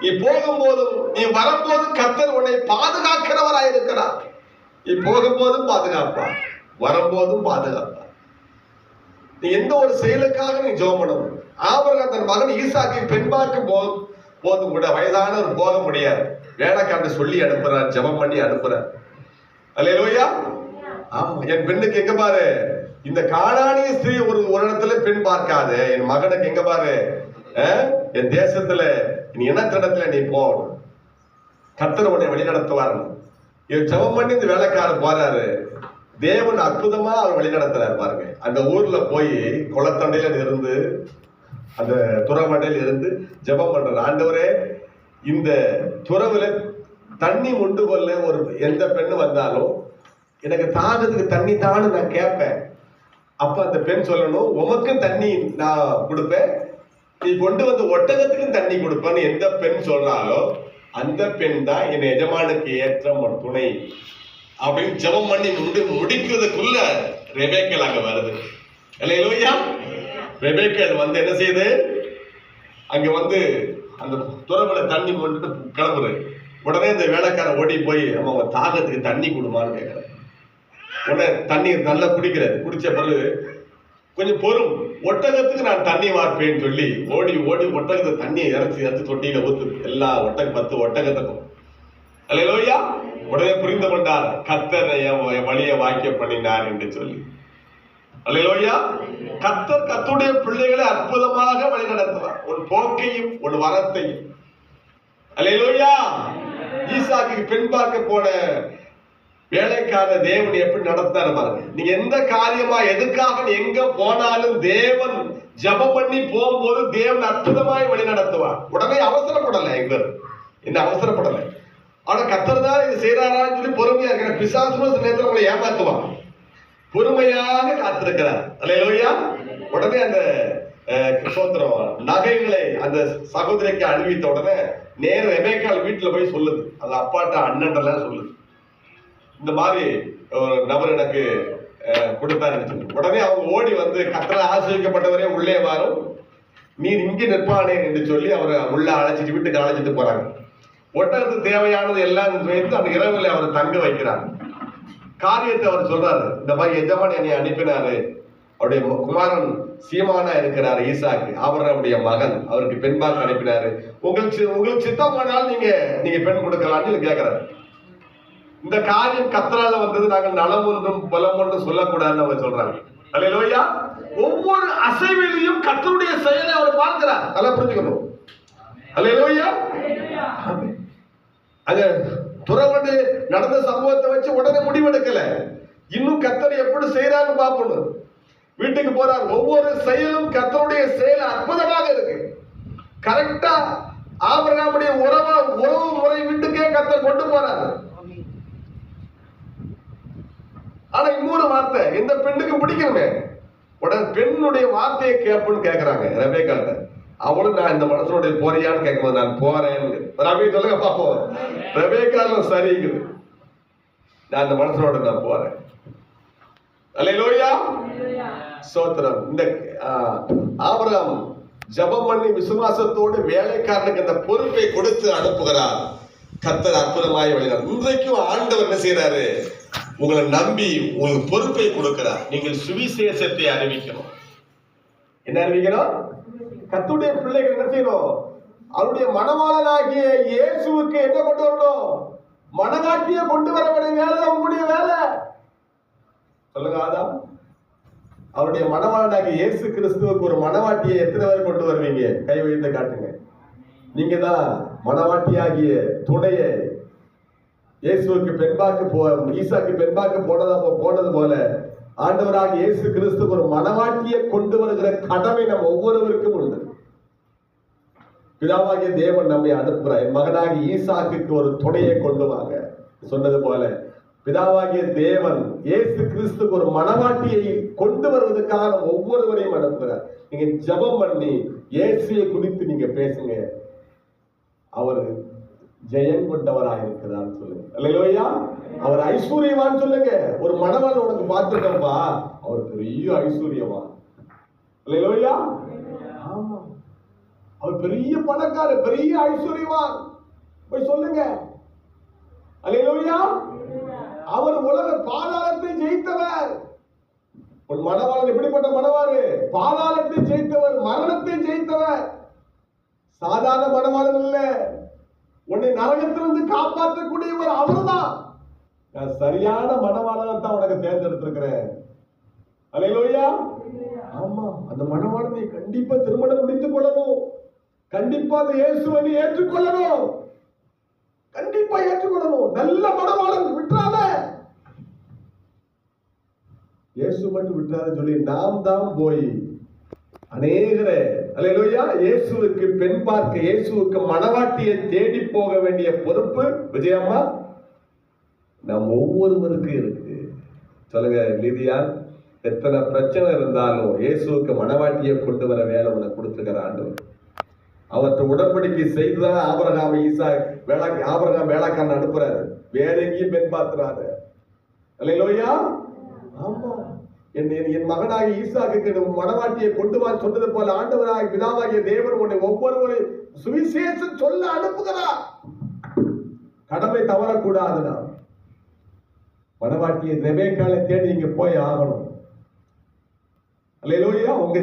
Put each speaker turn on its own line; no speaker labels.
நீ போகும்போதும் நீ வரும்போதும் கத்தர் உன்னை பாதுகாக்கிறவராய் இருக்கிறார் நீ போகும்போதும் பாதுகாப்பார். வரும்போதும் பாதுகாப்பார். நீ எந்த ஒரு செயலுக்காக நீ ஜெபம் பண்ணணும் தன் மகன் ஈசாக்கை பெண்பாக்கும் போது போதும் கூட வயதானவர் போக முடியாது. வேலைக்காரன் சொல்லி அனுப்புறார் ஜெபம் பண்ணி அனுப்புறார். அல்லேலூயா. ஆமா என் பெண்ணுக்கு எங்க பாரு? இந்த காணானிய ஸ்திரீ ஒரு ஒரு இடத்துல பெண் பார்க்காத. என் மகனுக்கு எங்க பாரு? என் தேசத்துல நீ இனத்திடத்துல நீ போகணும்? கத்தர் உன்னை வழி நடத்துவார் இவர் ஜெபம் பண்ணி இந்த வேலைக்காரர் போறாரு. தேவன் அற்புதமா அவர் வழி நடத்துறாரு பாருங்க. அந்த ஊர்ல போய் குளத்தண்டையில இருந்து அந்த துறமண்டையில இருந்து ஜெபம் பண்றாரு. ஆண்டவரே இந்த துறவுல தண்ணி உண்டு கொள்ள ஒரு எந்த பெண்ணு வந்தாலும் எனக்கு தாகத்துக்கு தண்ணி தான்னு நான் கேட்பேன். அப்ப அந்த பெண் சொல்லணும் உமக்கும் தண்ணி நான் கொடுப்பேன் நீ கொண்டு வந்து ஒட்டகத்துக்கும் தண்ணி கொடுப்பேன்னு எந்த பெண் சொல்றாலோ அந்த பெண் தான் என் எஜமானுக்கு ஏற்ற ஒரு துணை. அப்படின்னு ஜெபம் பண்ணி முடி முடிக்கிறதுக்குள்ள ரெபேக்கல் அங்க வருது. இல்லையா ரெபேக்கல் வந்து என்ன செய்யுது? அங்க வந்து அந்த துறவுல தண்ணி கொண்டுட்டு கிளம்புறது உடனே இந்த வேலைக்காரன் ஓடி போய் நம்ம உன் தாகத்துக்கு தண்ணி கொடுமான்னு கேட்கறேன் உடனே தண்ணி நல்லா குடிக்கிறது குடிச்ச பிறகு கொஞ்சம் பொறும். ஒட்டகத்துக்கு நான் தண்ணி வார்ப்பேன்னு சொல்லி ஓடி ஓடி ஒட்டகத்தை தண்ணியை இறச்சி இறச்சி தொட்டியில ஊத்து எல்லா ஒட்டக பத்து ஒட்டகத்துக்கும். அல்லையா உடனே புரிந்து கொண்டார் கத்தர் என் என் வழியை வாக்கிய பண்ணினார் என்று சொல்லி. அல்லையா கத்தர் கத்துடைய பிள்ளைகளை அற்புதமாக வழி நடத்துவார் ஒரு போக்கையும் ஒரு வரத்தையும். அல்லையா ஈசாக்கு பெண் பார்க்க போன வேலைக்கார தேவன் எப்படி நடத்தாரு பாருங்க. நீங்க எந்த காரியமா எதுக்காக எங்க போனாலும் தேவன் ஜபம் பண்ணி போகும்போது தேவன் அற்புதமாய் வழி நடத்துவார். உடனே அவசரப்படல எங்க என்ன அவசரப்படல? ஆனா கத்தர் தான் இது செய்யறாரான்னு சொல்லி பொறுமையா இருக்கிற பிசாசும் சில உங்களை ஏமாத்துவான் பொறுமையாக காத்திருக்கிறார். அல்லையா உடனே அந்த அஹ், சோத்திரம் நகைகளை அந்த சகோதரிக்கு அணிவித்த உடனே நேர ரெபேக்கால் வீட்டுல போய் சொல்லுது. அது அப்பாட்ட அண்ணன்டெல்லாம் சொல்லுது. இந்த மாதிரி ஒரு நபர் எனக்கு கொடுத்தாருன்னு சொல்லி உடனே அவங்க ஓடி வந்து கத்தரை ஆசிரியக்கப்பட்டவரே உள்ளே வரும். நீ இங்கே நிற்பானே என்று சொல்லி அவரை உள்ள அழைச்சிட்டு வீட்டுக்கு அழைச்சிட்டு போறாங்க. ஒட்டகத்துக்கு தேவையானது எல்லாம் வைத்து அந்த இரவில் அவரை தங்க வைக்கிறாங்க காரியத்தை அவர் சொல்றாரு இந்த மாதிரி எஜமான் என்னை அனுப்பினாரு. அவருடைய குமாரன் சீமானா இருக்கிறாரு ஈசாக்கு. அவர் அவருடைய மகன் அவருக்கு பெண்பாக அனுப்பினாரு. உங்களுக்கு சி- உங்களுக்கு சித்தமானால் நீங்க நீங்க பெண் கொடுக்கலாம்னு கேட்கிறாரு. இந்த காரியம் கத்தரால வந்தது. நாங்கள் நலம் ஒன்றும் பலம் ஒன்றும் சொல்லக்கூடாதுன்னு அவங்க சொல்றாங்க அல்லையா ஒவ்வொரு அசைவிலையும் கத்தருடைய செயலை அவர் பார்க்கிறார். நல்லா புரிஞ்சுக்கணும். அல்லையா அங்க துறவண்டு நடந்த சம்பவத்தை வச்சு உடனே முடிவெடுக்கல. இன்னும் கத்தர் எப்படி செய்யறான்னு பார்க்கணும் வீட்டுக்கு போறார். ஒவ்வொரு செயலும் கத்தருடைய செயல் அற்புதமாக இருக்கு. கரெக்டா ஆபிரகாமுடைய உறவு உறவு முறை வீட்டுக்கே கத்தர் கொண்டு போறாரு. ஆனா இன்னொரு வார்த்தை இந்த பெண்ணுக்கு பிடிக்கணுமே. உடனே பெண்ணுடைய வார்த்தையை கேட்புன்னு ரவே ரபேக்காட்ட அவளும் நான் இந்த மனசனுடைய போறியான்னு கேட்கும்போது நான் போறேன்னு ரவி சொல்லுங்க பாப்போம் ரபேக்காலும் சரிங்குது. நான் இந்த மனசனோட நான் போறேன். அல்லேலூயா. சோத்திரம். இந்த ஆஹ், ஜபம் ஜெபம் பண்ணி விசுவாசத்தோடு வேலைக்காரனுக்கு அந்த பொறுப்பை கொடுத்து அனுப்புகிறார். கத்தர் அற்புதமாய் வழிகிறார் இன்றைக்கும் ஆண்டவர் என்ன செய்யறாரு உங்களை நம்பி உங்களுக்கு பொறுப்பை கொடுக்கிறார். நீங்கள் சுவிசேஷத்தை அறிவிக்கணும். என்ன அறிவிக்கணும்? கத்துடைய பிள்ளைகள் என்ன செய்யணும்? அவருடைய மனவாளனாகிய இயேசுவுக்கு என்ன கொண்டு வரணும்? மனநாட்டிய கொண்டு வர வேண்டிய வேலை உங்களுடைய வேலை. சொல்லுங்க ஆதாம். அவருடைய மணவாளனாகிய இயேசு கிறிஸ்துவுக்கு ஒரு மணவாட்டியை எத்தனை பேர் கொண்டு வருவீங்க? கை வைத்து காட்டுங்க. நீங்க தான் மணவாட்டியாகிய துணையை இயேசுவுக்கு பெண்பாக்கு போ ஈசாக்கு பெண்பாக்கு போனதா போனது போல ஆண்டவராக இயேசு கிறிஸ்து ஒரு மனவாட்டியை கொண்டு வருகிற கடமை நம் ஒவ்வொருவருக்கும் உண்டு. பிதாவாகிய தேவன் நம்மை அனுப்புகிறார் என் மகனாக ஈசாக்கு ஒரு துணையை கொண்டு வாங்க. சொன்னது போல பிதாவாகிய தேவன் இயேசு கிறிஸ்துக்கு ஒரு மனவாட்டியை கொண்டு வருவதற்காக நம்ம ஒவ்வொருவரையும் அனுப்புகிறார். நீங்க ஜெபம் பண்ணி இயேசுவை குறித்து நீங்க பேசுங்க. அவர் ஜெயம் கொண்டவராக இருக்கிறார் சொல்லுங்க. இல்லையா அவர் ஐஸ்வர்யவான் சொல்லுங்க. ஒரு மணவன் உனக்கு பார்த்துட்டப்பா அவர் பெரிய ஐஸ்வர்யவான். இல்லையா ஆமா. அவர் பெரிய பணக்கார பெரிய ஐஸ்வர்யவான். போய் சொல்லுங்க. அல்லையா அவர் உலக பாதாளத்தை ஜெயித்தவர். உன் மணவாளன் எப்படிப்பட்ட மணவாறு பாதாளத்தை ஜெயித்தவர் மரணத்தை ஜெயித்தவர். சாதாரண மணவாளன் இல்லை உன்னை நரகத்திலிருந்து காப்பாற்றக்கூடியவர் அவர்தான். நான் சரியான மணவாளனை தான் உனக்கு தேர்ந்தெடுத்திருக்கிறேன். அலையிலோயா ஆமா அந்த மனவாளனை கண்டிப்பா திருமணம் முடித்துக் கொள்ளணும். கண்டிப்பா அந்த இயேசுவை நீ ஏற்றுக்கொள்ளணும். கண்டிப்பா ஏற்றுக்கொள்ளணும். நல்ல மனவாளன் விட்டுறாத. இயேசு மட்டும் விட்டுறாத சொல்லி நாம் தான் போய் அநேகரை அல்லேலூயா இயேசுவுக்கு பெண் பார்க்க இயேசுவுக்கு மணவாட்டியை தேடி போக வேண்டிய பொறுப்பு விஜயம்மா? நம் ஒவ்வொருவருக்கும் இருக்கு. சொல்லுங்க லிதியா எத்தனை பிரச்சனை இருந்தாலும் இயேசுவுக்கு மணவாட்டியை கொண்டு வர வேலை உனக்கு கொடுத்துருக்கிற ஆண்டவர். அவற்றை உடன்படிக்கை செய்துதான் ஆபரகாம் ஈசா வேளா ஆபரகாம் வேளாக்காரன் அனுப்புறாரு. வேற எங்கேயும் பெண் பார்த்துறாரு அல்லையா ஆமா. என் என் மகனாக ஈசாக்கு மணவாட்டியை கொண்டு வா சொன்னது போல ஆண்டவராக பிதாவாகிய தேவன் உன்னை ஒவ்வொருவரும் சுவிசேஷம் சொல்ல அனுப்புகிறார் கடமை தவறக்கூடாது நாம் மணவாட்டியை ரெபேக்காலை தேடி இங்க போய் ஆகணும். உங்க